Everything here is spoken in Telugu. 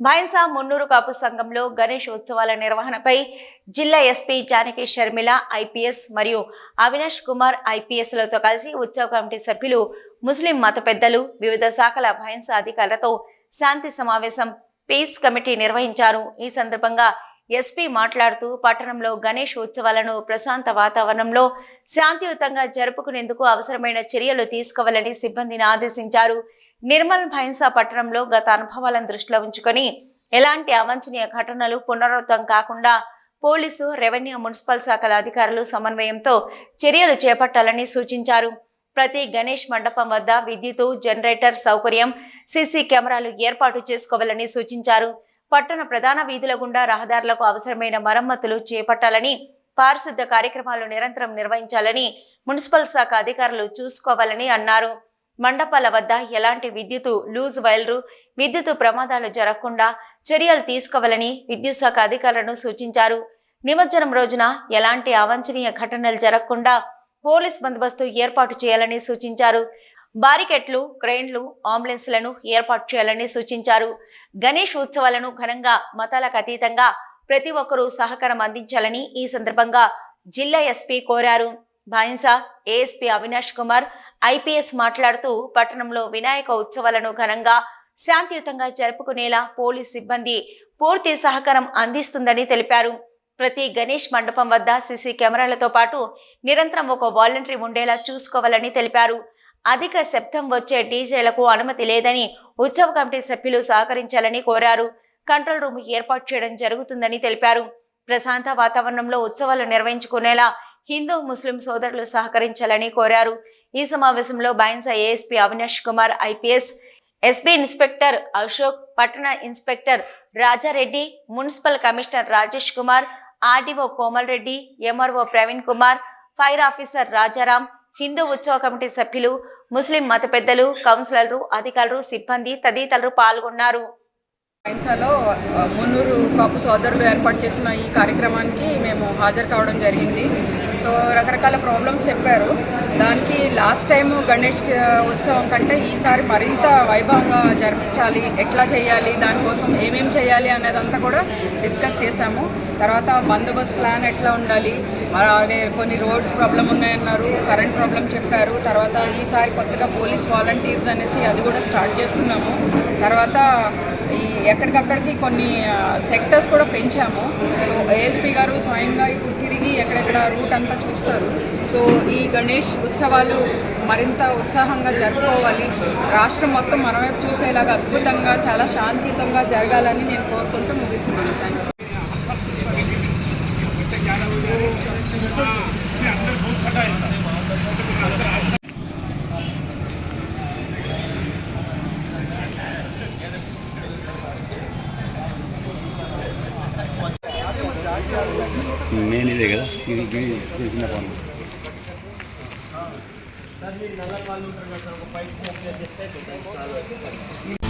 భైన్సా మున్నూరు కాపు సంఘంలో గణేష్ ఉత్సవాల నిర్వహణపై జిల్లా ఎస్పీ జానకి షర్మిల ఐపీఎస్ మరియు అవినాష్ కుమార్ ఐపీఎస్లతో కలిసి ఉత్సవ కమిటీ సభ్యులు ముస్లిం మత పెద్దలు వివిధ శాఖల భైన్సా అధికారులతో శాంతి సమావేశం పీస్ కమిటీ నిర్వహించారు. ఈ సందర్భంగా ఎస్పీ మాట్లాడుతూ పట్టణంలో గణేష్ ఉత్సవాలను ప్రశాంత వాతావరణంలో శాంతియుతంగా జరుపుకునేందుకు అవసరమైన చర్యలు తీసుకోవాలని సిబ్బందిని ఆదేశించారు. నిర్మల్ భైన్సా పట్టణంలో గత అనుభవాలను దృష్టిలో ఉంచుకొని ఎలాంటి అవాంఛనీయ ఘటనలు పునరావృతం కాకుండా పోలీసు రెవెన్యూ మున్సిపల్ శాఖల అధికారులు సమన్వయంతో చర్యలు చేపట్టాలని సూచించారు. ప్రతి గణేష్ మండపం వద్ద విద్యుత్ జనరేటర్ సౌకర్యం సీసీ కెమెరాలు ఏర్పాటు చేసుకోవాలని సూచించారు. పట్టణ ప్రధాన వీధుల గుండా రహదారులకు అవసరమైన మరమ్మతులు చేపట్టాలని పారిశుద్ధ కార్యక్రమాలు నిరంతరం నిర్వహించాలని మున్సిపల్ శాఖ అధికారులు చూసుకోవాలని అన్నారు. మండపాల వద్ద ఎలాంటి విద్యుత్ లూజ్ వైర్లు విద్యుత్ ప్రమాదాలు జరగకుండా చర్యలు తీసుకోవాలని విద్యుత్ శాఖ అధికారులను సూచించారు. నిమజ్జనం రోజున ఎలాంటి అవాంఛనీయ ఘటనలు జరగకుండా పోలీస్ బందోబస్తు ఏర్పాటు చేయాలని సూచించారు. బారికెట్లు క్రెయిన్లు అంబులెన్స్లను ఏర్పాటు చేయాలని సూచించారు. గణేష్ ఉత్సవాలను ఘనంగా మతాలకు అతీతంగా ప్రతి ఒక్కరూ సహకారం అందించాలని ఈ సందర్భంగా జిల్లా ఎస్పీ కోరారు. బాయిన్సా ఏఎస్పీ అవినాష్ కుమార్ ఐపీఎస్ మాట్లాడుతూ పట్టణంలో వినాయక ఉత్సవాలను ఘనంగా శాంతియుతంగా జరుపుకునేలా పోలీస్ సిబ్బంది పూర్తి సహకారం అందిస్తుందని తెలిపారు. ప్రతి గణేష్ మండపం వద్ద సీసీ కెమెరాలతో పాటు నిరంతరం ఒక వాలంటరీ ఉండేలా చూసుకోవాలని తెలిపారు. అధిక శబ్దం వచ్చే డీజేలకు అనుమతి లేదని ఉత్సవ కమిటీ సభ్యులు సహకరించాలని కోరారు. కంట్రోల్ రూమ్ ఏర్పాటు చేయడం జరుగుతుందని తెలిపారు. ప్రశాంత వాతావరణంలో ఉత్సవాలు నిర్వహించుకునేలా హిందూ ముస్లిం సోదరులు సహకరించాలని కోరారు. ఈ సమావేశంలో Bhainsa ASP Avinash Kumar IPS SP inspector Ashok పట్టణ inspector Rajareddy municipal commissioner Rajesh Kumar RDO Komal Reddy MRO Praveen Kumar fire officer Rajaram Hindu ఉత్సవ కమిటీ సభ్యులు ముస్లిం మత పెద్దలు కౌన్సిలర్లు అధికారులు సిబ్బంది తదితరులు పాల్గొన్నారు. ఐన్సాలో మున్నూరు కాపు సోదరులు ఏర్పాటు చేసిన ఈ కార్యక్రమానికి మేము హాజరు కావడం జరిగింది. సో రకరకాల ప్రాబ్లమ్స్ చెప్పారు. దానికి లాస్ట్ టైం గణేష్ ఉత్సవం కంటే ఈసారి మరింత వైభవంగా జరిపించాలి. ఎట్లా చేయాలి? దానికోసం ఏమేమి చేయాలి అనేదంతా కూడా డిస్కస్ చేశాము. తర్వాత బందోబస్తు ప్లాన్ ఎట్లా ఉండాలి? అలాగే కొన్ని రోడ్స్ ప్రాబ్లం ఉన్నాయన్నారు. కరెంట్ ప్రాబ్లం చెప్పారు. తర్వాత ఈసారి కొత్తగా పోలీస్ వాలంటీర్స్ అనేసి అది కూడా స్టార్ట్ చేస్తున్నాము. తర్వాత ఈ ఎక్కడికక్కడికి కొన్ని సెక్టర్స్ కూడా పెంచాము. సో ఏఎస్పీ గారు స్వయంగా ఇప్పుడు తిరిగి ఎక్కడెక్కడ రూట్ అంతా చూస్తారు. సో ఈ గణేష్ ఉత్సవాలు మరింత ఉత్సాహంగా జరుపుకోవాలి. రాష్ట్రం మొత్తం మన వైపు చూసేలాగా అద్భుతంగా చాలా శాంతియుతంగా జరగాలని నేను కోరుకుంటూ ముగిస్తున్నాను. థ్యాంక్ యూ నేను ఇదే కదా ఇది ఇది చిన్న పనులు ఈ